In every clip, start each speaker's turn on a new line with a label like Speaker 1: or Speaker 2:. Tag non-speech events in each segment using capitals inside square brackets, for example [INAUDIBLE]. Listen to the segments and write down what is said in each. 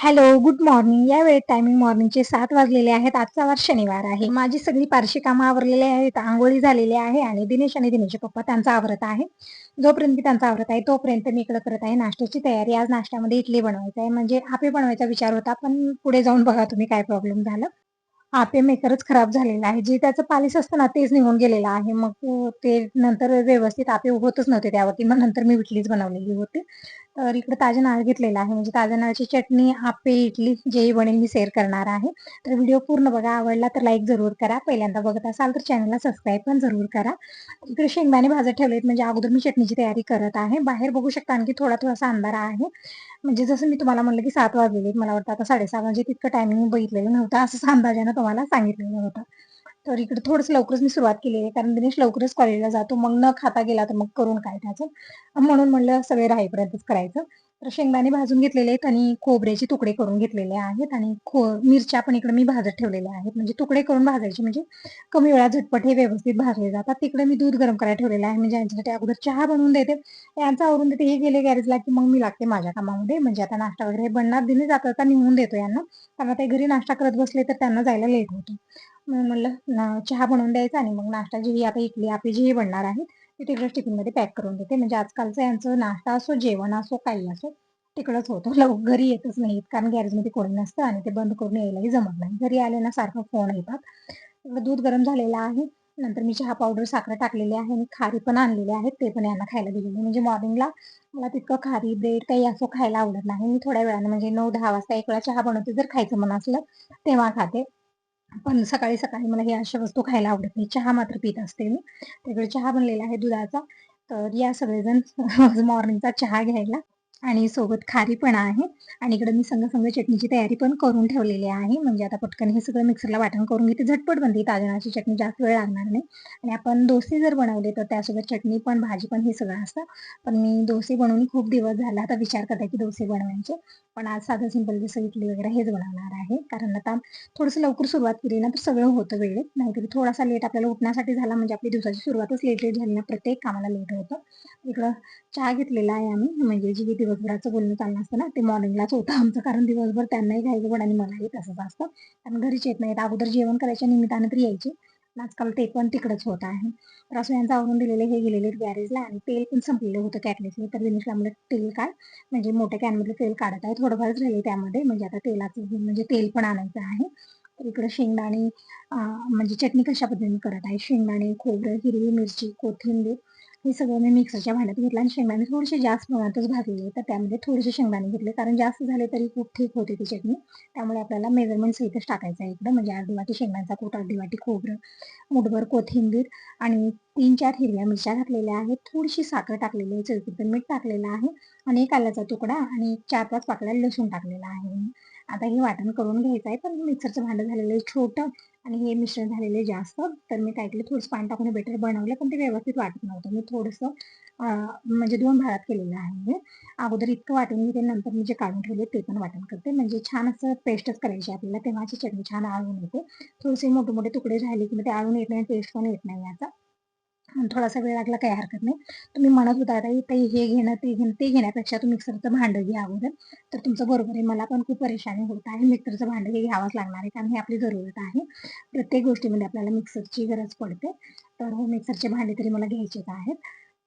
Speaker 1: Hello good morning या वेळेत timing मॉर्निंगचे सात वाजलेले आहेत. आजचा वार शनिवार आहे. माझी सगळी पारशी कामं आवरलेली आहेत. आंघोळी झालेली आहे आणि दिनेश आणि दिनेशचे पप्पा त्यांचा आवरत आहे. जोपर्यंत मी त्यांचा आवरत आहे तोपर्यंत मी इकडे करत आहे. नाश्त्याची तयारी. आज नाश्त्यामध्ये इडली बनवायचं आहे म्हणजे आपे बनवायचा विचार होता पण पुढे जाऊन बघा तुम्ही काय प्रॉब्लेम झालं. आपे मेकरच खराब झालेला आहे. जे त्याचं पालिश असतं ना तेच निघून गेलेलं आहे. मग ते नंतर व्यवस्थित आपे होतच नव्हते त्यावरती. मग नंतर मी इटलीच बनवलेली होती. तर इकडे ताजे नाळ घेतलेला आहे. म्हणजे ताज्या नाळाची चटणी आपे इडली जेही बनेल मी शेअर करणार आहे. तर व्हिडिओ पूर्ण बघा. आवडला तर लाईक जरूर करा. पहिल्यांदा बघत असाल तर चॅनलला सबस्क्राईब पण जरूर करा. इकडे शेंगदाणे भाजत ठेवलेत. म्हणजे अगोदर मी चटणीची तयारी करत आहे. बाहेर बघू शकता आणखी थोडा थोडासा अंधार आहे. म्हणजे जसं मी तुम्हाला म्हणलं की सात वाजलेले मला वाटतं आता साडेसहा म्हणजे तितकं टायमिंग बघितलेलं नव्हतं. असं [LAUGHS] अंदाजानं तुम्हाला सांगितलेलं होतं. तर इकडे थोडंसं लवकरच मी सुरुवात केली आहे कारण दिनेश लवकरच कॉलेजला जातो. मग न खाता गेला तर मग करून काय त्याचं? म्हणून म्हणलं सगळे राहीपर्यंतच करायचं. तर शेंगदाणे भाजून घेतलेले आहेत आणि खोबऱ्याचे तुकडे करून घेतलेले आहेत आणि खो मिरच्या पण इकडे मी भाजत ठेवलेल्या आहेत. म्हणजे तुकडे करून भाजायचे म्हणजे कमी वेळा झटपट हे व्यवस्थित भाजले जातात. तिकडे मी दूध गरम करायला ठेवलेलं आहे. म्हणजे यांच्यासाठी अगोदर चहा बनवून देते यांचा आवरून देते. हे गेले गॅरेजला की मग मी लागते माझ्या कामामध्ये. म्हणजे आता नाश्ता वगैरे बनणार दिने जातात निघून देतो यांना. कारण ते घरी नाश्ता करत बसले तर त्यांना जायला लेट होतो. म्हणून म्हणलं चहा बनवून द्यायचा आणि मग नाश्ता जी आता इकली आपली जी बनणार आहे ते तिकडे टिफिनमध्ये पॅक करून देते. म्हणजे आजकालचं यांचं नाश्ता असो जेवण असो काही असो तिकडंच होतो. [LAUGHS] लव घरी येतच नाहीत कारण गॅरेजमध्ये कोणी नसतं आणि ते बंद करून यायलाही जमत नाही. घरी आले ना सारखं फोन येतात. इकडं दूध गरम झालेलं आहे. नंतर मी चहा पावडर साखर टाकलेली आहे आणि खारी पण आणलेले आहेत. ते पण यांना खायला दिलेले म्हणजे मॉर्निंगला मला तितकं खारी ब्रेड काही असं खायला आवडत नाही. मी थोड्या वेळाने म्हणजे नऊ दहा वाजता एक वेळा चहा बनवते जर खायचं मन असलं तेव्हा खाते. पण सकाळी सकाळी मला हे अशा वस्तू खायला आवडत नाही. चहा मात्र पित असते मी. त्याकडे चहा बनलेला आहे दुधाचा. तर या सगळेजण [LAUGHS] मॉर्निंगचा चहा घ्यायला आणि सोबत खारी पण आहे. आणि इकडे मी संग संग चटणीची तयारी पण करून ठेवलेली आहे. म्हणजे आता पटकन हे सगळं मिक्सरला वाटण करून घेते. झटपट बनते. ताजनाची चटणी जास्त वेळ लागणार नाही. आणि आपण डोसे जर बनवले तर त्यासोबत चटणी पण भाजी पण हे सगळं असतं. पण मी डोसे बनवून खूप दिवस झाला आता विचार करते की डोसे बनवायचे. पण आज साधं सिंपल जसं इडली वगैरे हेच बनवणार आहे. कारण आता थोडंसं लवकर सुरुवात केली ना तर सगळं होतं वेळेत. नाहीतरी थोडासा लेट आपल्याला उठण्यासाठी झाला म्हणजे आपली दिवसाची सुरुवातच लेट लेट झाली ना प्रत्येक कामाला लेट होतं. इकडं चहा घेतलेला आहे आम्ही. म्हणजे जी दिवसभराचं बोलणं चाललं असतं ना ते मॉर्निंगलाच होतं आमचं. कारण दिवसभर त्यांनाही घ्यायचं पण आणि मलाही तसंच असतं. कारण घरीच येत नाहीत. अगोदर जेवण करायच्या निमित्तानं तर यायचे. आजकाल ते पण तिकडंच होत आहे. तर असं यांचं आवरून दिलेले हे गेलेले गॅरेजला आणि तेल पण संपलेलं होतं कॅटलेसने तर दिनेशला म्हणलं तेल काढ म्हणजे मोठ्या कॅनमधलं तेल काढत आहे. थोडंफारच राहिले त्यामध्ये म्हणजे आता तेलाचं म्हणजे तेल पण आणायचं आहे. तर इकडं शेंगदाणे म्हणजे चटणी कशा पद्धतीने करत आहे? शेंगदाणे खोबरं हिरवी मिरची कोथिंबीर हे सगळं मी मिक्सरच्या भांड्यात घेतलं आणि शेंगदाणे थोडेसे जास्त प्रमाणातच भाजलेले तर त्यामध्ये थोडेसे शेंगदाणे घेतले. कारण जास्त झाले तरी खूप ठीक होते ती चटणी त्यामुळे आपल्याला मेजरमेंट सहितच टाकायचं आहे इकडं. म्हणजे अर्धी वाटी शेंगदाण्याचा कूट अर्धी वाटी खोबरं मुठभर कोथिंबीर आणि तीन चार हिरव्या मिरच्या घातलेल्या आहेत. थोडीशी साखर टाकलेली आहे. चवीपुरतं मीठ टाकलेलं आहे. आणि एक आल्याचा तुकडा आणि चार पाच पाकळ्या लसूण टाकलेला आहे. आता हे वाटण करून घ्यायचं आहे. पण मिक्सरचं भांडं झालेलं आहे. छोटं आणि हे मिश्रण झालेले जास्त तर मी काय केलं थोडंसं पाणी टाकून बेटर बनवलं पण ते व्यवस्थित वाटत नव्हतं. मी थोडंसं म्हणजे दोन भागात केलेलं आहे अगोदर इतकं वाटून घेते नंतर मी जे काढून ठेवले ते पण वाटण करते. म्हणजे छान असं पेस्टच करायची आपल्याला तेव्हाची चटणी छान आळून येते. थोडेसे मोठे मोठे तुकडे झाले की मग ते आळून येत नाही पेस्ट पण येत नाही याचा थोडासा वेळ लागला काही हरकत नाही. तुम्ही म्हणत होता ताई हे घेणं ते घेणं ते घेण्यापेक्षा तुम्ही मिक्सरचं भांडं घ्या अगोदर. तर तुमचं बरोबर आहे. मला पण खूप परेशानी होत आहे. मिक्सरचं भांडं हे घ्यावंच लागणार आहे. कारण ही आपली जरूरत आहे. प्रत्येक गोष्टीमध्ये आपल्याला मिक्सरची गरज पडते. तर हो मिक्सरचे भांडे तरी मला घ्यायचेच आहेत.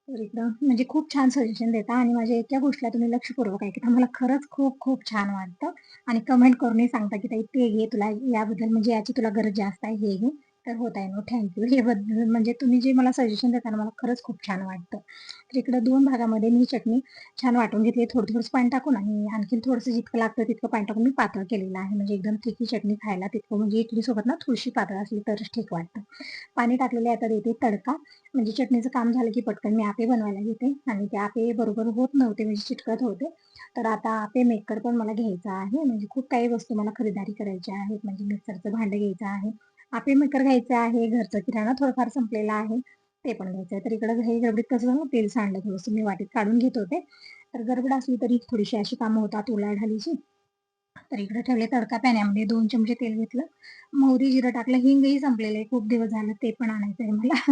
Speaker 1: तर इकडं म्हणजे खूप छान सजेशन देता आणि माझ्या एका गोष्टीला तुम्ही लक्षपूर्वक ऐकता. मला खरंच खूप खूप छान वाटतं. आणि कमेंट करूनही सांगता की ताई ते घे. तुला याबद्दल म्हणजे याची तुला गरज जास्त आहे. हे घे. तर होत आहे. नो थँक्यू हे बद्दल म्हणजे तुम्ही जे मला सजेशन देताना मला खरंच खूप छान वाटतं. तर इकडं दोन भागामध्ये मी चटणी छान वाटून घेतली. थोडं थोडंसं पाणी टाकून आणि आणखी थोडंसं जितकं लागतं तितकं पाणी टाकून मी पातळ केलेलं आहे. म्हणजे एकदम थिकी चटणी खायला तितकं म्हणजे इडलीसोबत ना थोडीशी पातळ असली तरच ठीक वाटतं. पाणी टाकलेले आता देते तडका. म्हणजे चटणीचं काम झालं की पटकन मी आपे बनवायला घेते. आणि ते आपे बरोबर होत नव्हते म्हणजे चिटकत होते. तर आता आपे मेकर पण मला घ्यायचं आहे. म्हणजे खूप काही वस्तू मला खरेदी करायच्या आहेत. म्हणजे मिक्सरचं भांडं घ्यायचं आहे. आपे मेकर घ्यायचं आहे घरचं किराणा थोडंफार संपलेलं आहे ते पण घ्यायचं आहे तर इकडं हे गडबडीत कसं झालं तेल सांडलं थोडंसं मी वाटीत काढून घेत होते. तर गडबड असली तरी थोडीशी अशी कामं होतात ढालीची तर इकडे ठेवले तडका पॅन्यामध्ये दोन चमचे तेल घेतलं. मोहरी जिरं टाकलं हिंगही संपलेलं आहे. खूप दिवस झालं ते पण आणायचं आहे मला.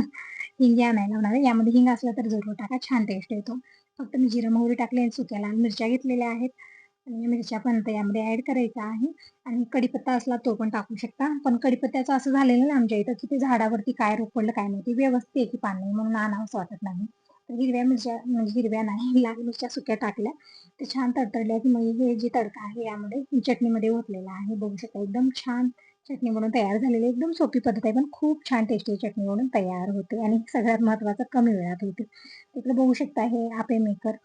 Speaker 1: हिंग आणायला होणार आहे. यामध्ये हिंग असलं तर जरूर टाका छान टेस्ट येतो. फक्त मी जिरं मोहरी टाकले सुक्या लाल मिरच्या घेतलेल्या आहेत. आणि मिरच्या पण यामध्ये ऍड करायचा आहे. आणि कढीपत्ता असला तो पण टाकू शकता. पण कढीपत्त्याचं असं झालेलं ना आमच्या इथं की ते झाडावरती काय रोपडलं काय माहिती व्यवस्थित आहे की पाणी म्हणून आणावंसं वाटत नाही. तर हिरव्या मिरच्या म्हणजे हिरव्या नाही [LAUGHS] लाल मिरच्या सुक्या टाकल्या. ते छान तडतडल्या की मग हे जे तडका आहे यामध्ये चटणीमध्ये ओतलेला आहे. बघू शकता एकदम छान चटणी म्हणून तयार झालेली एकदम सोपी पद्धत आहे पण खूप छान टेस्टी चटणी म्हणून तयार होते. आणि सगळ्यात महत्वाचं कमी वेळात होते. तिकडे बघू शकता हे आपे मेकर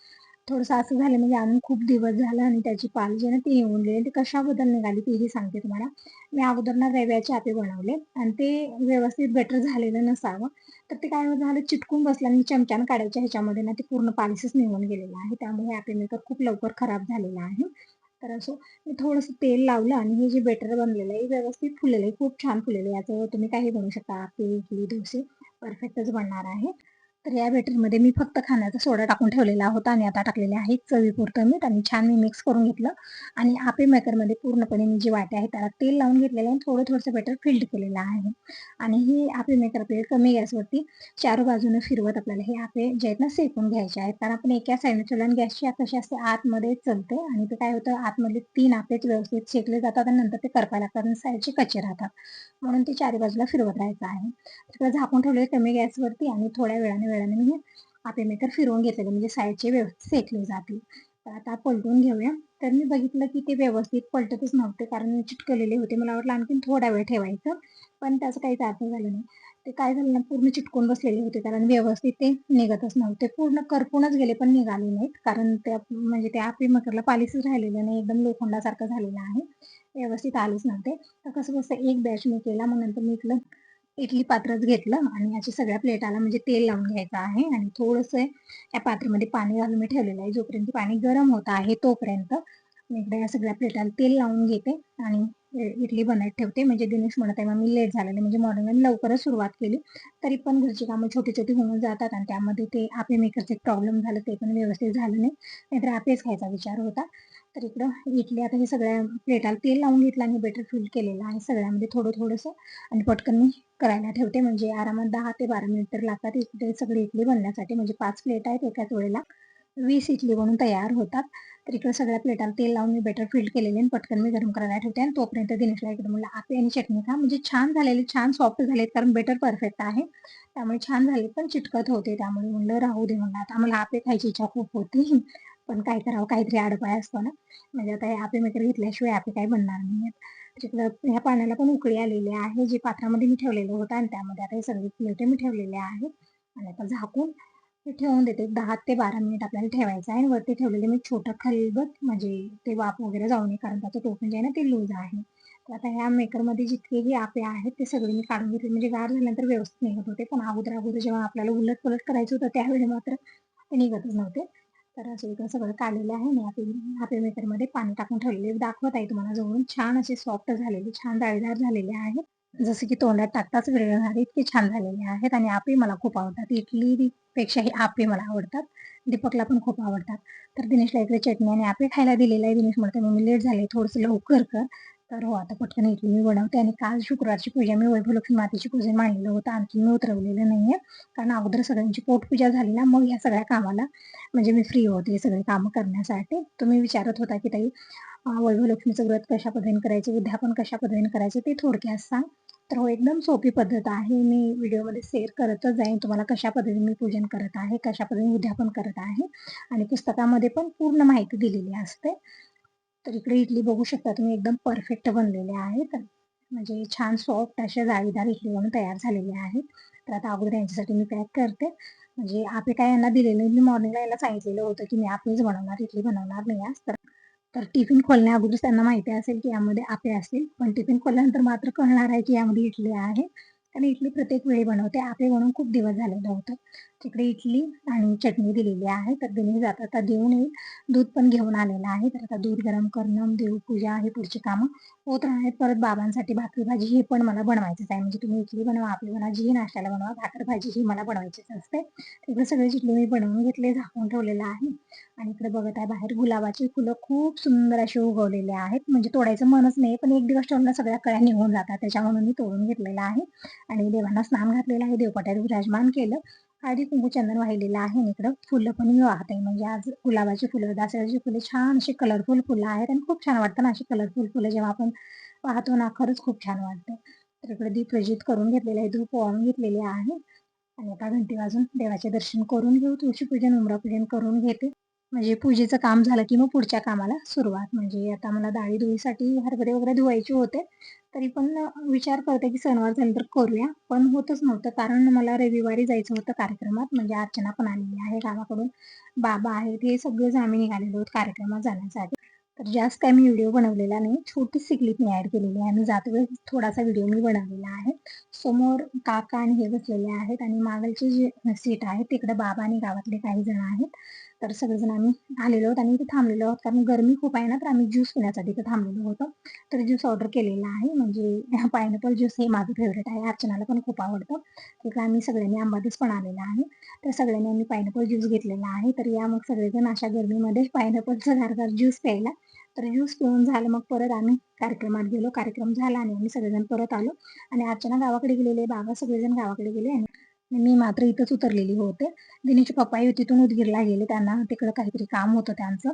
Speaker 1: थोडंसं असं झालं म्हणजे आणून खूप दिवस झाला आणि त्याची पाल जी ना ती निघून गेली. ती कशाबद्दल निघाली तेही सांगते तुम्हाला. मी अगोदर ना रव्याचे आपे बनवले आणि ते व्यवस्थित बेटर झालेलं नसावं. तर ते काय झालं चिटकून बसलं आणि चमच्यानं काढायच्या ह्याच्यामध्ये ना ते पूर्ण पालिसच निघून गेलेलं आहे. त्यामुळे आपे मेकर खूप लवकर खराब झालेला आहे. तर असो मी थोडंसं तेल लावलं आणि हे जे बेटर बनलेलं आहे व्यवस्थित फुललेलं आहे. खूप छान फुललेलं आहे. याचं तुम्ही काही बनवू शकता आपे इडली डोसे परफेक्टच बनणार आहे. तर या बॅटरीमध्ये मी फक्त खाण्याचा सोडा टाकून ठेवलेला होता आणि आता टाकलेले आहे चवीपुरतं मीठ आणि छान मी मिक्स करून घेतलं. आणि आपे मेकरमध्ये पूर्णपणे मी जे वाटे आहे त्याला तेल लावून घेतलेलं आणि थोडं थोडंसं बेटर फिल्ड केलेलं आहे. आणि हे आपे मेकर आपल्याला कमी गॅसवरती चार बाजूने फिरवत आपल्याला हे आपे जे आहेत ना सेकून घ्यायचे आहेत. कारण आपण एका साईडने ठेवलं आणि गॅसची कशी असते आतमध्ये चलते आणि ते काय होतं आतमधले तीन आपेच व्यवस्थित शेकले जातात आणि नंतर ते करपायला लागतात आणि साईडचे कच्चे राहतात. म्हणून ते चारी बाजूला फिरवत राहायचं आहे. तर झाकून ठेवले कमी गॅसवरती आणि थोड्या वेळाने वेळाने म्हणजे मी आपे मेकर फिरवून घेतलेले म्हणजे साईडचे व्यवस्थित सेटले जातील. तर आता पलटून घेऊया. तर मी बघितलं की ते व्यवस्थित पलटतच नव्हते कारण चिटकलेले होते. मला वाटलं आणखीन थोडा वेळ ठेवायचं पण त्याचं काहीच अर्थ झालं नाही. ते काय झालं ना पूर्ण चिटकून बसलेले होते कारण व्यवस्थित ते निघतच नव्हते. पूर्ण करपूनच गेले पण निघाले नाहीत कारण त्या म्हणजे त्या आपे मकरला पालिसच राहिलेलं नाही एकदम लोखंडासारखं झालेलं आहे. व्यवस्थित आलेच नव्हते. तर कसं कसं एक बॅच मी केला मग नंतर मी इथलं इडली पात्रच घेतलं आणि याची सगळ्या प्लेटाला म्हणजे तेल लावून घ्यायचं आहे आणि थोडंसं या पात्रामध्ये पाणी घालून मी ठेवलेलं आहे. जोपर्यंत पाणी गरम होत आहे तोपर्यंत मी इकडे या सगळ्या प्लेटाला तेल लावून घेते आणि इडली बनत ठेवते. म्हणजे दिनेश म्हणत आहे मग मी लेट झालेले म्हणजे मॉर्निंग लवकरच सुरुवात केली. तरी पण घरची कामं छोटी छोटी होऊन जातात आणि त्यामध्ये ते आपे मेकरचे प्रॉब्लेम झालं ते पण व्यवस्थित झालं नाही. नाहीतर आपेच खायचा विचार होता. तर इकडं इडली आता हे सगळ्या प्लेटाला तेल लावून घेतलं आणि बेटर फिल केलेलं आहे सगळ्यामध्ये थोडं थोडंसं. आणि पटकन मी करायला ठेवते. म्हणजे आरामात दहा ते बारा मिनिट तर लागतात. इकडे सगळी इडली बनण्यासाठी. म्हणजे पाच प्लेट आहेत एकाच वेळेला. वीस इडली बनून तयार होतात. तर इकडे सगळ्या प्लेटाला तेल लावून मी बेटर फिल्ड केलेले आणि पटकन मी गरम करायला ठेवते आणि तोपर्यंत दिनेशला इकडे म्हणलं आपे आणि चटणी खा. म्हणजे छान झालेले छान सॉफ्ट झालेत कारण बेटर परफेक्ट आहे. त्यामुळे छान झाले पण चिटकत होते. त्यामुळे म्हणलं राहू दे म्हणलं आता. मला आपे खायची इच्छा खूप होती. पण काय करावं? काहीतरी आडपाय असतो ना. म्हणजे आता हे आपे मेकर घेतल्याशिवाय आपे काही बनणार नाही तिकडं ह्या पाण्याला पण उकळी आलेली आहे जे पात्रामध्ये मी ठेवलेलं होतं आणि त्यामध्ये आता हे सगळे प्लेटे मी ठेवलेले आहेत. आणि आता झाकून ठेवून देते. दहा ते बारा मिनिट आपल्याला ठेवायचं आहे आणि वरती ठेवलेले मी छोटं खलबत म्हणजे ते वाफ वगैरे जाऊ नये कारण त्याचं टोपण जे आहे ना ते लूज आहे. तर आता ह्या मेकरमध्ये जितकेही आपे आहेत ते सगळे मी काढून घेतले. म्हणजे गार झाल्यानंतर व्यवस्थित निघत होते. पण अगोदर अगोदर जेव्हा आपल्याला उलट पलट करायचं होतं त्यावेळी मात्र ते निघतच नव्हते. तर असं इकडे सगळं काढलेलं आहे. मी आपे आपे मेकरमध्ये पाणी टाकून ठेवलेले. दाखवत आहे तुम्हाला जवळून. छान असे सॉफ्ट झालेले छान जाळीदार झालेले आहेत. जसं की तोंडात टाकताच वेळ इतके छान झालेले आहेत आणि आपे मला खूप आवडतात. इडली पेक्षाही आपे मला आवडतात. दीपकला पण खूप आवडतात. तर दिनेशला इकडे चटणी आणि आपे खायला दिलेलं आहे. दिनेश म्हणते मी लेट झाले थोडंसं लवकर कर. तर हो आता पटकन इडली मी बनवते आणि काल शुक्रवारची पूजा मी वैभवलक्ष्मी मातेची पूजा मांडलेलं होतं. आणखी मी उतरवलेलं नाहीये. कारण अगोदर सगळ्यांची पोटपूजा झाली ना मग या सगळ्या कामाला म्हणजे मी फ्री होते सगळे कामं करण्यासाठी. तुम्ही विचारत होता की ताई वैभवलक्ष्मीचं व्रत कशा पद्धतीने करायचं? उद्यापन कशा पद्धतीने करायचं? ते थोडक्यात सांग. तर हो एकदम सोपी पद्धत आहे. मी व्हिडिओमध्ये शेअर करतच जाईन तुम्हाला कशा पद्धतीने मी पूजन करत आहे कशा पद्धतीने उद्यापन करत आहे. आणि पुस्तकामध्ये पण पूर्ण माहिती दिलेली असते. तर इकडे इडली बघू शकता तुम्ही एकदम परफेक्ट बनलेले आहेत म्हणजे छान सॉफ्ट अशा जाळीदार इडली म्हणून तयार झालेले आहेत तर आता अगोदर यांच्यासाठी मी पॅक करते. म्हणजे आपे काय यांना दिलेलं मी मॉर्निंगला याला सांगितलेलं होतं की मी आपलीच बनवणार इडली बनवणार नाही आज. तर तर टिफिन खोलण्या अगोदर त्यांना माहिती असेल की यामध्ये आपे असतील. पण टिफिन खोलल्यानंतर मात्र कळणार आहे की यामध्ये इडली आहे. आणि इडली प्रत्येक वेळी बनवते. आपे बनवून खूप दिवस झालेलं होतं तिकडे इडली आणि चटणी दिलेली आहे. तर दिली जाता आता देऊन येईल. दूध पण घेऊन आलेलं आहे. तर आता दूध गरम करणं देवपूजा हे पुढची कामं होत आहेत परत बाबांसाठी भाकरी भाजी हे पण मला बनवायचंच आहे. म्हणजे तुम्ही इडली बनवा आपली बनवा जी नाश्त्याला बनवा भाकर भाजी ही मला बनवायचीच असते. तिकडे सगळे इडली मी बनवून घेतले झाकून ठेवलेलं आहे. आणि इकडे बघत आहे बाहेर गुलाबाची फुलं खूप सुंदर अशी उगवलेले आहेत. म्हणजे तोडायचं मनच नाही पण एक दिवस ठेवून सगळ्या कळ्या निघून जातात. त्याच्यामुळे मी तोडून घेतलेलं आहे. आणि देवांना स्नान घातलेलं आहे. देवपाट्यात विराजमान केलं. आधी कुंकू चंदन वाहिलेलं आहे आणि इकडं फुलं पण मी वाहत आहे. म्हणजे आज गुलाबाची फुलं दासऱ्याची फुलं छान अशी कलरफुल फुलं आहेत आणि खूप छान वाटतं ना अशी कलरफुल फुलं जेव्हा आपण पाहतो ना खरंच खूप छान वाटतं. तर इकडे दीप प्रजित करून घेतलेलं आहे धूप वाळून घेतलेले आहे. आणि आता घंटी वाजून देवाचे दर्शन करून घेऊ तुळशीपूजन उमरापूजन करून घेते. म्हणजे पूजेचं काम झालं की मग पुढच्या कामाला सुरुवात. म्हणजे आता मला डाळी धुळीसाठी हरभरे वगैरे धुवायचे होते. तरी पण विचार करते की सणवार नंतर करूया. पण होतच नव्हतं. कारण मला रविवारी जायचं होतं कार्यक्रमात. म्हणजे अर्चना पण आलेली आहे गावाकडून. बाबा आहेत. हे सगळेच आम्ही निघालेलो होतो कार्यक्रमात जाण्यासाठी. तर जास्त काही मी व्हिडिओ बनवलेला नाही. छोटीशी क्लिप मी ऍड केलेली आहे. मी जातो वेळेस थोडासा व्हिडिओ मी बनवलेला आहे. समोर काका आणि हे बसलेले आहेत. आणि मागलचे जे सीट आहे तिकडे बाबा आणि गावातले काही जण आहेत. तर सगळेजण आम्ही आलेलो आहोत आणि इथे थांबलेलो आहोत. कारण गरमी खूप आहे ना तर आम्ही ज्यूस पिण्यासाठी इथे थांबलेलो होतो. तर ज्यूस ऑर्डर केलेला आहे. म्हणजे [LAUGHS] पायनॅपल ज्यूस हे माझं फेवरेट आहे. अर्चनाला पण खूप आवडतं. तिकडे आम्ही सगळ्यांनी आंबादीस पण आलेला आहे. तर सगळ्यांनी आम्ही पायनॅपल ज्यूस घेतलेला आहे. तर या मग सगळेजण अशा गरमीमध्ये पायनॅपलचं गारगार ज्यूस प्यायला. तर ज्यूस पिऊन झालं मग परत आम्ही कार्यक्रमात गेलो. कार्यक्रम झाला आणि आम्ही सगळेजण परत आलो. आणि अर्चना गावाकडे गेलेले बाबा सगळेजण गावाकडे गेले आणि मी मात्र इथंच उतरलेली होते. दिनीचे पप्पाही तिथून उदगीरला गेले. त्यांना तिकडं काहीतरी काम होतं त्यांचं.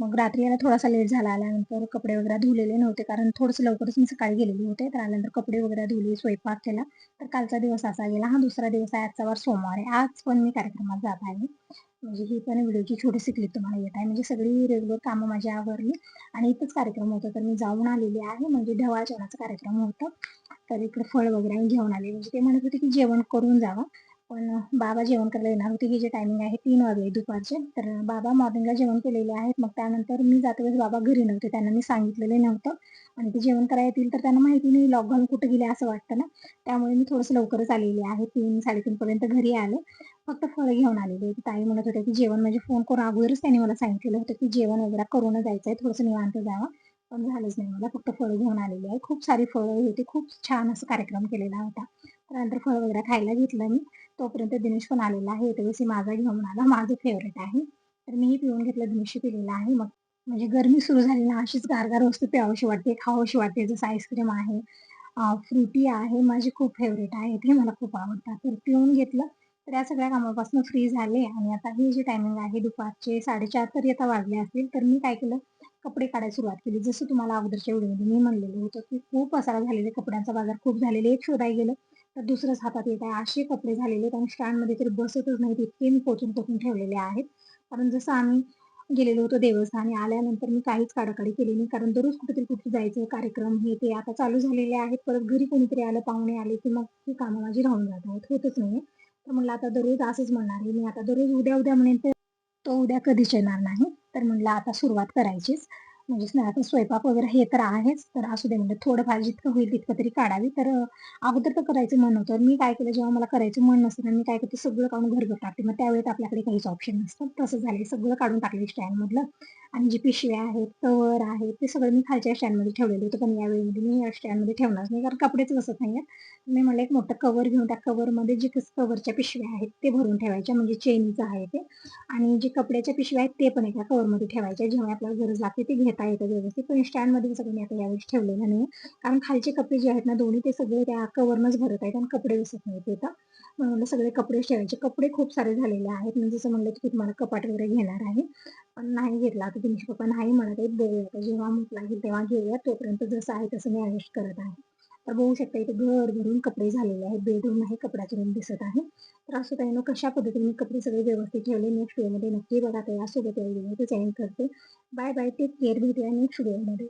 Speaker 1: मग रात्री यायला थोडासा लेट झाला. आल्यानंतर कपडे वगैरे धुलेले नव्हते. कारण थोडंसं लवकरच मी सकाळी गेलेली होते. तर आल्यानंतर कपडे वगैरे धुले स्वयंपाक केला. तर कालचा दिवस असा गेला. हा दुसरा दिवस आहे. आजचा वार सोमवार आहे. आज पण मी कार्यक्रमात जात आहे. म्हणजे ही पण व्हिडिओची छोटीशी क्लिप तुम्हाला येत आहे. म्हणजे सगळी रेग्युलर कामं माझी आवरली आणि इथंच कार्यक्रम होता. तर मी जाऊन आलेली आहे. म्हणजे ढवाळ जेवणाचा कार्यक्रम होता. तर इकडे फळ वगैरे घेऊन आले. म्हणजे ते म्हणत होते की जेवण करून जावं. पण बाबा जेवण करायला येणार होते. की जे टायमिंग आहे तीन वाजले दुपारचे. तर बाबा मॉर्निंगला जेवण केलेले आहेत. मग त्यानंतर मी जाते वेळेस बाबा घरी नव्हते. त्यांना मी सांगितलेले नव्हतं. आणि ते जेवण करायला येतील तर त्यांना माहिती नाही लॉकडाऊन कुठे गेले असं वाटतं ना. त्यामुळे मी थोडंसं लवकरच आलेली आहे. तीन साडेतीन पर्यंत घरी आले. फक्त फळं घेऊन आलेली ताई म्हणत होत्या की जेवण म्हणजे फोन करून अगोदरच त्यांनी मला सांगितलेलं होतं की जेवण वगैरे करून जायचं आहे थोडंसं निवांत जावं. पण झालंच नाही मला. फक्त फळं घेऊन आलेली आहे. खूप सारी फळं होती. खूप छान असं कार्यक्रम केलेला होता. त्यानंतर फळं वगैरे खायला घेतलं मी. तोपर्यंत दिनेश पण आलेला आहे. त्यावेळेस माझा घेऊन आला. माझं फेवरेट आहे. तर मीही पिऊन घेतलं. दिनेशही पिलेला आहे. मग म्हणजे गर्मी सुरू झाली ना अशीच गारगार वस्तू प्यावशी वाटते खावशी वाटते. जसं आईस्क्रीम आहे फ्रुटी आहे माझी खूप फेवरेट आहे. ते मला खूप आवडतात. तर पिऊन घेतलं. तर या सगळ्या कामापासून फ्री झाले आणि आता ही जी टायमिंग आहे दुपारचे साडेचार तरी आता वाजले असतील तर मी काय केलं? कपडे काढायला सुरुवात केली. जसं तुम्हाला अगोदरच्या व्हिडिओमध्ये मी म्हणलेलं होतं की खूप पसारा झालेले कपड्यांचा बाजार खूप झालेले एक शोधाय गेलं तर दुसरंच हातात येत आहे असे कपडे झालेले आणि स्टँडमध्ये तरी बसतच नाहीत इतके मी पोचून पोचून ठेवलेले आहेत. कारण जसं आम्ही गेलेलो होतो देवस्थानी आल्यानंतर मी काहीच काढाकाडी केली नाही कारण दररोज कुठेतरी कुठे जायचं कार्यक्रम हे ते आता चालू झालेले आहेत. परत घरी कोणीतरी आलं पाहुणे आले की मग ही कामं माझी राहून जात आहेत होतच नाही तर म्हणलं आता दररोज असंच म्हणणार आहे. मी आता दररोज उद्या उद्या म्हणेन तर तो उद्या कधीच येणार नाही. तर म्हणलं आता सुरुवात करायचीच. म्हणजे आता स्वयंपाक वगैरे हे तर आहेच तर असू दे म्हणजे थोडंफार जितकं होईल तितकं तरी काढावी. तर अगोदर तर करायचं मन होतं. मी काय केलं जेव्हा मला करायचं मन नसतं मी काय करते सगळं काढून घरभर टाकते. मग त्यावेळेस आपल्याकडे काहीच ऑप्शन नसतं. तसं झालं सगळं काढून टाकले स्टँडमधलं. आणि जे पिशव्या आहेत कवर आहेत ते सगळं मी खालच्या स्टँडमध्ये ठेवलेलं होतं. पण यावेळीमध्ये मी या स्टँडमध्ये ठेवणार नाही. कारण कपडेच बसत नाही मी म्हणलं एक मोठं कवर घेऊन त्या कवरमध्ये जे कवरच्या पिशव्या आहेत ते भरून ठेवायच्या. म्हणजे चेनचं आहे ते. आणि जे कपड्याच्या पिशव्या आहेत ते पण एका कवरमध्ये ठेवायच्या. जेव्हा आपल्याला गरज लागते ते घेतात घेता ते व्यवस्थित. पण स्टँडमध्ये सगळं मी आता यावेळेस ठेवलेलं नाही कारण खालचे कपडे जे आहेत ना दोन्ही ते सगळे त्या कवरनच भरत आहेत आणि कपडे दिसत नाहीत तिथं म्हणलं सगळे कपडे ठेवायचे कपडे खूप सारे झालेले आहेत. म्हणजे जसं म्हणलं की तुम्हाला कपाट वगैरे घेणार आहे. पण नाही घेतला. आता तुमचे पप्पा नाही म्हणत आहेत बघूया जेव्हा म्हटलं लागेल तेव्हा घेऊया. तोपर्यंत जसं आहे तसं मी ऍडजस्ट करत आहे. तर बघू शकता इथे घर भरून कपडे झालेले आहेत. बेडरूम आहे कपड्याचे रूम दिसत आहे. तर असं त्यानं कशा पद्धतीने मी कपडे सगळे व्यवस्थित ठेवले. नेक्स्टमध्ये नक्की बघा त्यासोबत यासोबत या व्हिडिओ एंड करते. बाय बाय टेक केअर भेटूया नेक्स्ट व्हिडिओमध्ये